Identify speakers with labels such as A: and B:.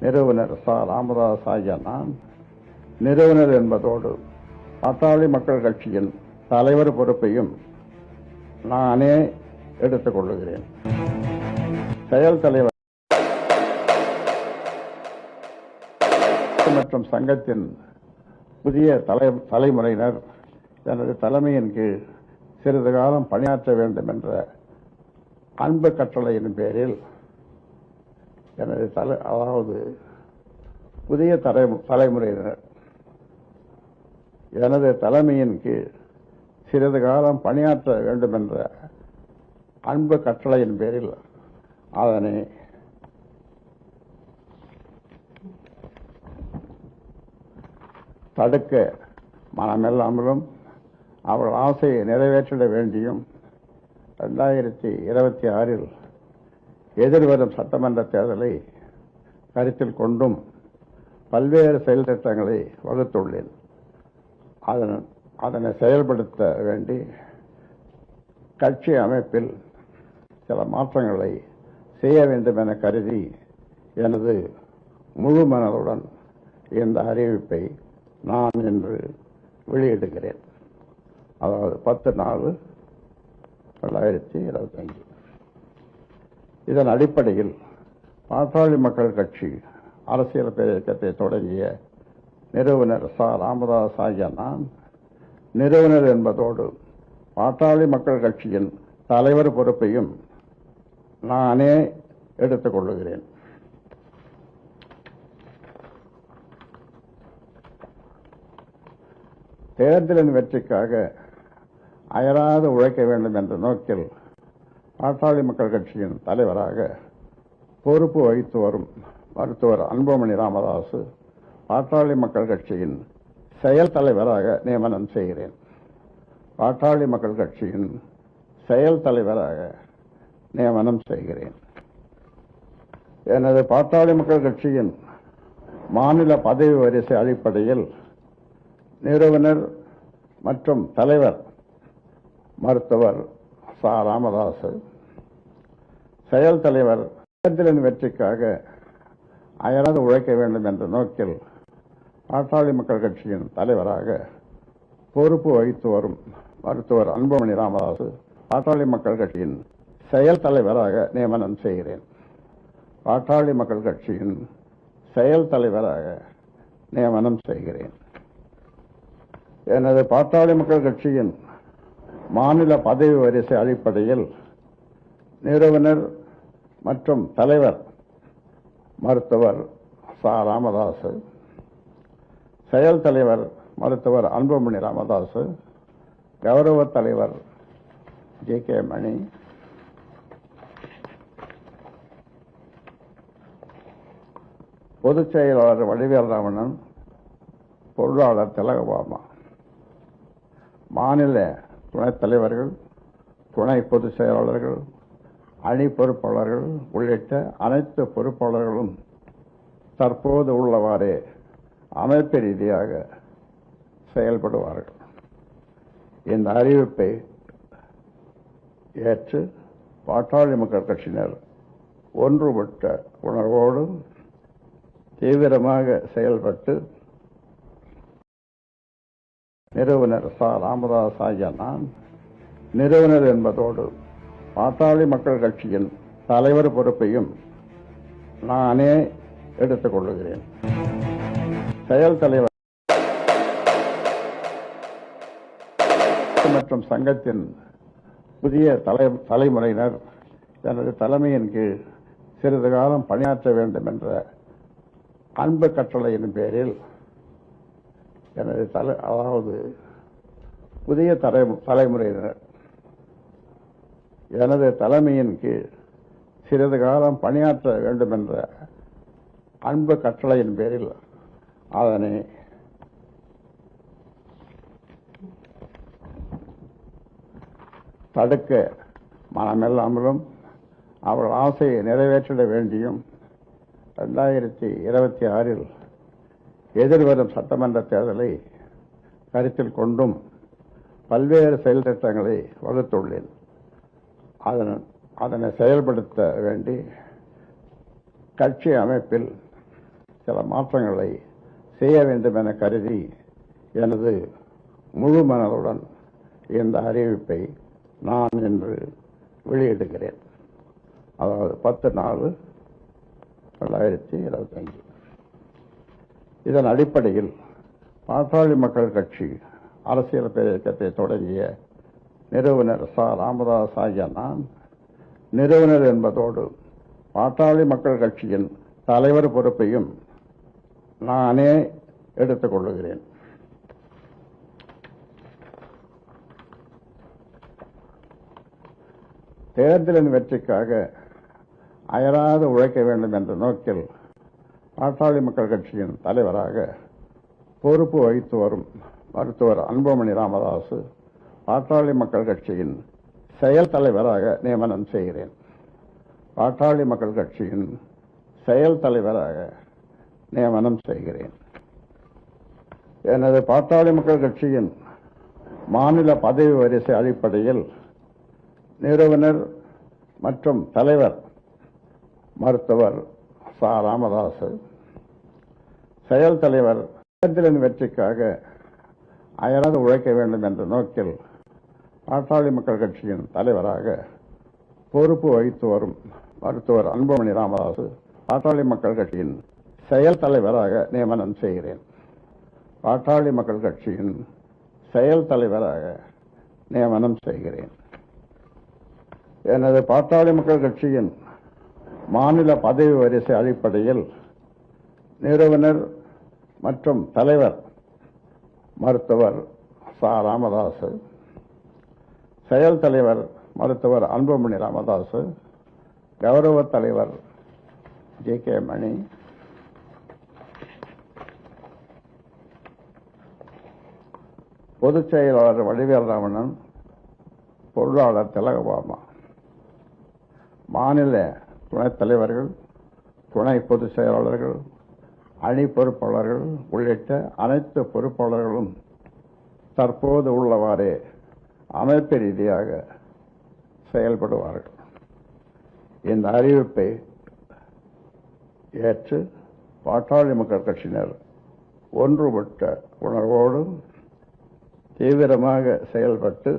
A: நிறுவனர் ச ராமதாஸ் ஆகிய நான் நிறுவனர் என்பதோடு பாத்தாளி மக்கள் கட்சியின் தலைவர் பொறுப்பையும் நானே எடுத்துக் கொள்ளுகிறேன் செயல் தலைவர் மற்றும் சங்கத்தின் புதிய தலை தலைமுறையினர் எனது தலைமையின் கீழ் சிறிது காலம் பணியாற்ற வேண்டும் என்ற அன்பு கட்டளையின் பேரில் எனது தலை அதாவது புதிய தலை தலைமுறையினர். எனது தலைமையின் கீழ் சிறிது காலம் பணியாற்ற வேண்டும் என்ற அன்பு கட்டளையின் பேரில் அதனை தடுக்க மனமில்லாமலும் அவர்கள் ஆசையை நிறைவேற்றிட வேண்டியும் ரெண்டாயிரத்தி இருபத்தி ஆறில் எதிர்வரும் சட்டமன்ற தேர்தலை கருத்தில் கொண்டும் பல்வேறு செயல் திட்டங்களை வகுத்துள்ளேன். அதன் அதனை செயல்படுத்த வேண்டி கட்சி அமைப்பில் சில மாற்றங்களை செய்ய வேண்டும் என கருதி எனது முழு மனதுடன் இந்த அறிவிப்பை நான் இன்று வெளியிடுகிறேன். அதாவது பத்து நாலு ரெண்டாயிரத்தி இருபத்தஞ்சு இதன் அடிப்படையில் பாட்டாளி மக்கள் கட்சி அரசியல் பேரியக்கத்தை தொடங்கிய நிறுவனர் ச. ராமதாஸ் ஆகிய நான் நிறுவனர் என்பதோடு பாட்டாளி மக்கள் கட்சியின் தலைவர் பொறுப்பையும் நானே எடுத்துக் கொள்ளுகிறேன். தேர்தலின் வெற்றிக்காக அயராது உழைக்க வேண்டும் என்ற நோக்கில் பாட்டாளி மக்கள் கட்சியின் தலைவராக பொறுப்பு வகித்து வரும் மருத்துவர் அன்புமணி ராமதாசு பாட்டாளி மக்கள் கட்சியின் செயல் தலைவராக நியமனம் செய்கிறேன். பாட்டாளி மக்கள் கட்சியின் செயல் தலைவராக நியமனம் செய்கிறேன். எனது பாட்டாளி மக்கள் கட்சியின் மாநில பதவி வரிசை அடிப்படையில் நிறுவனர் மற்றும் தலைவர் மருத்துவர் ச. ராமதாசு செயல் தலைவர் தேர்தலின் வெற்றிக்காக அயராது உழைக்க வேண்டும் என்ற நோக்கில் பாட்டாளி மக்கள் கட்சியின் தலைவராக பொறுப்பு வகித்து வரும் மருத்துவர் அன்புமணி ராமதாசு பாட்டாளி மக்கள் கட்சியின் செயல் தலைவராக நியமனம் செய்கிறேன். பாட்டாளி மக்கள் கட்சியின் செயல் தலைவராக நியமனம் செய்கிறேன். எனது பாட்டாளி மக்கள் கட்சியின் மாநில பதவி வரிசை அடிப்படையில் நிறுவனர் மற்றும் தலைவர் மருத்துவர் சா. ராமதாசு செயல் தலைவர் மருத்துவர் அன்புமணி ராமதாசு கௌரவ தலைவர் ஜே. கே. மணி. பொதுச் செயலாளர் வடிவேல் ராமணன் பொருளாளர் திலகபாமா மாநில துணைத் தலைவர்கள் துணை பொதுச் செயலாளர்கள் அணி பொறுப்பாளர்கள் உள்ளிட்ட அனைத்து பொறுப்பாளர்களும் தற்போது உள்ளவாறே அமைப்பு ரீதியாக செயல்படுவார்கள். இந்த அறிவிப்பை ஏற்று பாட்டாளி மக்கள் கட்சியினர் ஒன்றுபட்ட உணர்வோடு தீவிரமாக செயல்பட்டு நிறுவனர் ச. ராமதாஸ் ஆகிய நான் நிறுவனர் என்பதோடு பாத்தாளி மக்கள் கட்சியின் தலைவர் பொறுப்பையும் நானே எடுத்துக் கொள்ளுகிறேன் செயல் தலைவர் மற்றும் சங்கத்தின் புதிய தலை தலைமுறையினர் எனது தலைமையின் கீழ் சிறிது காலம் பணியாற்ற வேண்டும் என்ற அன்பு கட்டளையின் பேரில் எனது தலை அதாவது புதிய தலை தலைமுறையினர் எனது தலைமையின் கீழ் சிறிது காலம் பணியாற்ற வேண்டும் என்ற அன்பு கட்டளையின் பேரில் அதனை தடுக்க மனமில்லாமலும் அவர்கள் ஆசையை நிறைவேற்றிட வேண்டியும் ரெண்டாயிரத்தி இருபத்தி ஆறில் எதிர்வரும் சட்டமன்ற தேர்தலை கருத்தில் கொண்டும் பல்வேறு செயல் திட்டங்களை வகுத்துள்ளேன். அதனை செயல்படுத்த வேண்டி கட்சி அமைப்பில் சில மாற்றங்களை செய்ய வேண்டும் என கருதி எனது முழு மனதுடன் இந்த அறிவிப்பை நான் இன்று வெளியிடுகிறேன். அதாவது பத்து நாலு ரெண்டாயிரத்தி இருபத்தஞ்சு. இதன் அடிப்படையில் பாட்டாளி மக்கள் கட்சி அரசியல் பேரியக்கத்தை தொடங்கிய நிறுவனர் ச. ராமதாஸ் ஆகிய நான் நிறுவனர் என்பதோடு பாட்டாளி மக்கள் கட்சியின் தலைவர் பொறுப்பையும் நானே எடுத்துக் கொள்ளுகிறேன். தேர்தலின் வெற்றிக்காக அயராது உழைக்க வேண்டும் என்ற நோக்கில் பாட்டாளி மக்கள் கட்சியின் தலைவராக பொறுப்பு வகித்து வரும் மருத்துவர் அன்புமணி ராமதாஸ் பாட்டாளி மக்கள் கட்சியின் செயல் தலைவராக நியமனம் செய்கிறேன். பாட்டாளி மக்கள் கட்சியின் செயல் தலைவராக நியமனம் செய்கிறேன். எனது பாட்டாளி மக்கள் கட்சியின் மாநில பதவி வரிசை அடிப்படையில் நிறுவனர் மற்றும் தலைவர் மருத்துவர் ச. ராமதாஸ் செயல் தலைவர் தேர்தலின் வெற்றிக்காக அயராது உழைக்க வேண்டும் என்ற நோக்கில் பாட்டாளி மக்கள் கட்சியின் தலைவராக பொறுப்பு வகித்து வரும் மருத்துவர் அன்புமணி ராமதாஸ் பாட்டாளி மக்கள் கட்சியின் செயல் தலைவராக நியமனம் செய்கிறேன். பாட்டாளி மக்கள் கட்சியின் செயல் தலைவராக நியமனம் செய்கிறேன். எனது பாட்டாளி மக்கள் கட்சியின் மாநில பதவி வரிசை அடிப்படையில் நிறுவனர் மற்றும் தலைவர் மருத்துவர் ச. ராமதாஸ் செயல் தலைவர் மருத்துவர் அன்புமணி ராமதாஸ் கௌரவ தலைவர் ஜே கே மணி. பொதுச் செயலாளர் வடிவேல் ராமணன் பொருளாளர் திலகபாமா மாநில துணைத் தலைவர்கள் துணை பொதுச் செயலாளர்கள் அணி பொறுப்பாளர்கள் உள்ளிட்ட அனைத்து பொறுப்பாளர்களும் தற்போது உள்ளவாறே அமைப்பு ரீதியாக செயல்படுவார்கள். இந்த அறிவிப்பை ஏற்று பாட்டாளி மக்கள் கட்சியினர் ஒன்றுபட்ட உணர்வோடு தீவிரமாக செயல்பட்டு